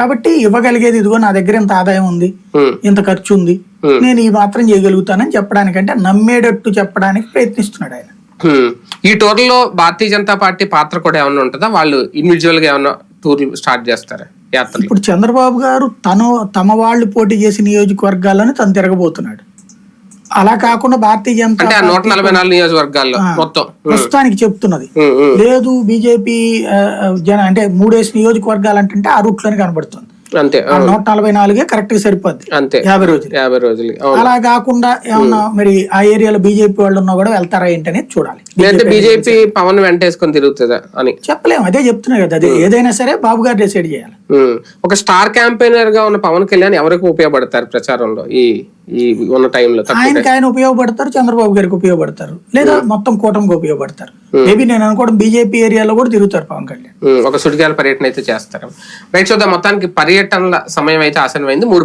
కాబట్టి ఇవ్వగలిగేది ఇదిగో నా దగ్గర ఇంత ఆదాయం ఉంది ఇంత ఖర్చు ఉంది నేను ఈ మాత్రం చేయగలుగుతానని చెప్పడానికంటే నమ్మేటట్టు చెప్పడానికి ప్రయత్నిస్తున్నాడు ఆయన. ఈ టూర్లో భారతీయ జనతా పార్టీ పాత్ర కూడా ఏమైనా ఉంటుందా? వాళ్ళు ఇండివిజువల్గా ఏమైనా టూర్ స్టార్ట్ చేస్తారా? ఇప్పుడు చంద్రబాబు గారు తను తమ వాళ్ళు పోటీ చేసిన నియోజకవర్గాల్లోనే తను తిరగబోతున్నాడు. అలా కాకుండా భారతీయ జనతా నూట నలభై నాలుగు నియోజకవర్గాల్లో మొత్తం. ప్రస్తుతానికి చెప్తున్నది. లేదు బీజేపీ జన అంటే మూడేసి నియోజకవర్గాలు అంటే ఆ రూట్లోనే కనబడుతుంది. అంతే నూట నలభై నాలుగే కరెక్ట్గా సరిపోద్ది. అంతే. యాభై రోజులు. యాభై రోజులు అలా కాకుండా ఏమన్నా మరి ఆ ఏరియాలో బీజేపీ వాళ్ళు ఉన్నా కూడా వెళ్తారా ఏంటనేది చూడాలి. లేదంటే బీజేపీ పవన్ వెంటేసుకొని తిరుగుతుందా అని. చెప్పలేము అదే చెప్తున్నా కదా. అదే ఏదైనా సరే బాబు గారు డిసైడ్ చేయాలి. ఒక స్టార్ క్యాంపెయినర్గా ఉన్న పవన్ కళ్యాణ్ ఎవరికి ఉపయోగపడతారు ప్రచారంలో ఈ ఈ ఉన్న టైంలో ఆయనకి ఆయన ఉపయోగపడతారు చంద్రబాబు గారికి ఉపయోగపడతారు. లేదా మొత్తం కూటమికి ఉపయోగపడతారు. మేబీ నేను అనుకోవడం బీజేపీ ఏరియాలో కూడా తిరుగుతారు పవన్ కళ్యాణ్. ఒక సుడిగాల పర్యటన అయితే చేస్తారు. రైట్ చూద్దాం మొత్తానికి పర్యటనల సమయం అయితే ఆసనమైంది మూడు